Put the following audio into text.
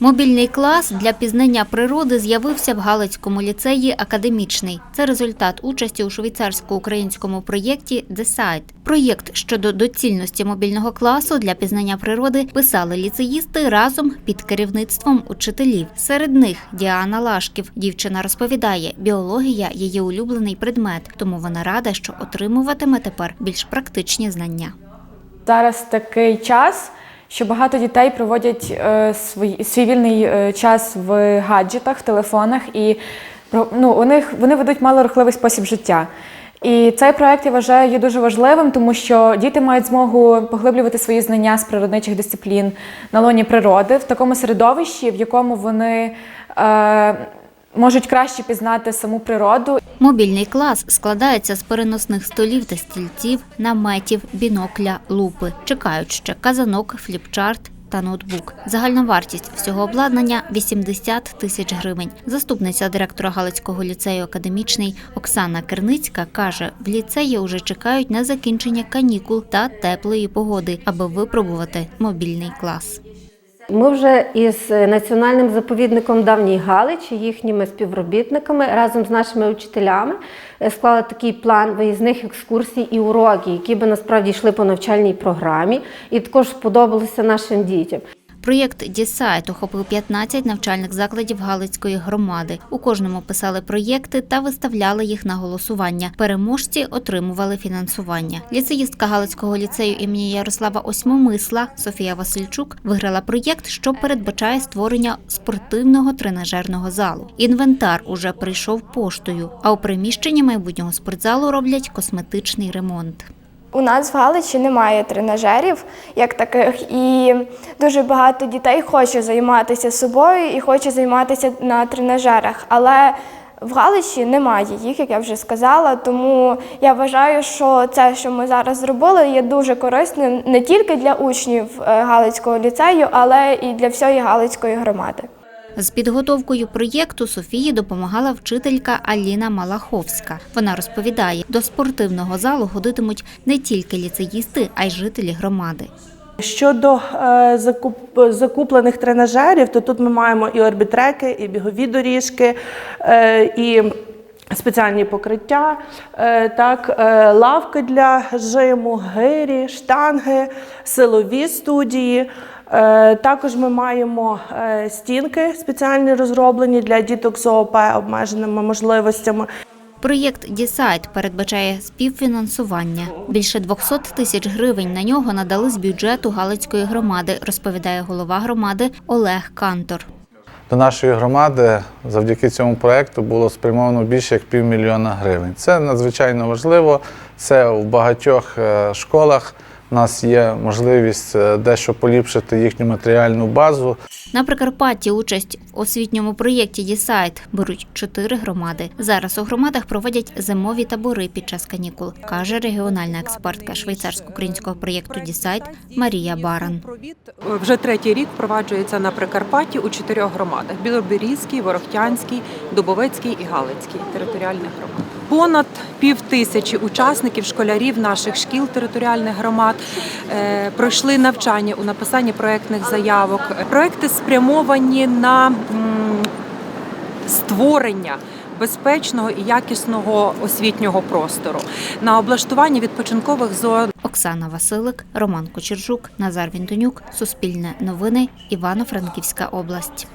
Мобільний клас для пізнання природи з'явився в Галицькому ліцеї Академічний. Це результат участі у швейцарсько-українському проєкті «Decide». Проєкт щодо доцільності мобільного класу для пізнання природи писали ліцеїсти разом під керівництвом учителів. Серед них Діана Лашків. Дівчина розповідає, біологія її улюблений предмет, тому вона рада, що отримуватиме тепер більш практичні знання. Зараз такий час, що багато дітей проводять е, свій, свій вільний е, час в гаджетах, телефонах, і ну, у них вони ведуть малорухливий спосіб життя. І цей проект я вважаю є дуже важливим, тому що діти мають змогу поглиблювати свої знання з природничих дисциплін на лоні природи в такому середовищі, в якому вони е, можуть краще пізнати саму природу Мобільний клас складається з переносних столів та стільців, наметів, бінокля, лупи. Чекають ще казанок, фліпчарт та ноутбук. Загальна вартість всього обладнання 80 тисяч гривень. Заступниця директора Галицького ліцею академічний Оксана Керницька каже, в ліцеї уже чекають на закінчення канікул та теплої погоди, аби випробувати мобільний клас. Ми вже із національним заповідником Давній Галичі, їхніми співробітниками разом з нашими вчителями е, склали такий план виїзних екскурсій і уроків, які би насправді йшли по навчальній програмі, і також сподобалися нашим дітям. Проєкт «Дісайт» охопив 15 навчальних закладів Галицької громади. У кожному писали проєкти та виставляли їх на голосування. Переможці отримували фінансування. Ліцеїстка Галицького ліцею імені Ярослава Осьмомисла Софія Васильчук виграла проєкт, що передбачає створення спортивного тренажерного залу. Інвентар уже прийшов поштою, а у приміщенні майбутнього спортзалу роблять косметичний ремонт. У нас в Галичі немає тренажерів як таких, і дуже багато дітей хоче займатися собою і хоче займатися на тренажерах. Але в Галичі немає їх, як я вже сказала. Тому я вважаю, що це, що ми зараз зробили, є дуже корисним не тільки для учнів е, Галицького ліцею, але і для всієї Галицької громади. З підготовкою проєкту Софії допомагала вчителька Аліна Малаховська. Вона розповідає, до спортивного залу ходитимуть не тільки ліцеїсти, а й жителі громади. Щодо е, закуплених тренажерів, то тут ми маємо і орбітреки, і бігові доріжки, е, і спеціальні покриття, е, так, лавки для жиму, гирі, штанги, силові студії. Е, Також ми маємо е, стінки спеціальні розроблені для діток з ООП обмеженими можливостями. Проєкт «Дісайт» передбачає співфінансування. Більше 200 тисяч гривень на нього надали з бюджету Галицької громади, розповідає голова громади Олег Кантор. До нашої громади завдяки цьому проекту було спрямовано більше як півмільйона гривень. Це надзвичайно важливо. Це в багатьох е, школах. У нас є можливість е, дещо поліпшити їхню матеріальну базу. На Прикарпатті участь в освітньому проєкті «Дісайт» беруть чотири громади. Зараз у громадах проводять зимові табори під час канікул, каже регіональна експертка швейцарсько-українського проєкту «Дісайт» Марія Баран. Вже третій рік впроваджується на Прикарпатті у чотирьох громадах: Білоберізькій, Ворохтянській, Дубовецькій і Галицькій територіальних громад. Понад пів тисячі учасників школярів наших шкіл територіальних громад е, пройшли навчання у написанні проектних заявок. Проекти спрямовані на створення. Безпечного і якісного освітнього простору на облаштування відпочинкових зон Оксана Василик, Роман Кочержук, Назар Вінтонюк, Суспільне новини, Івано-Франківська область.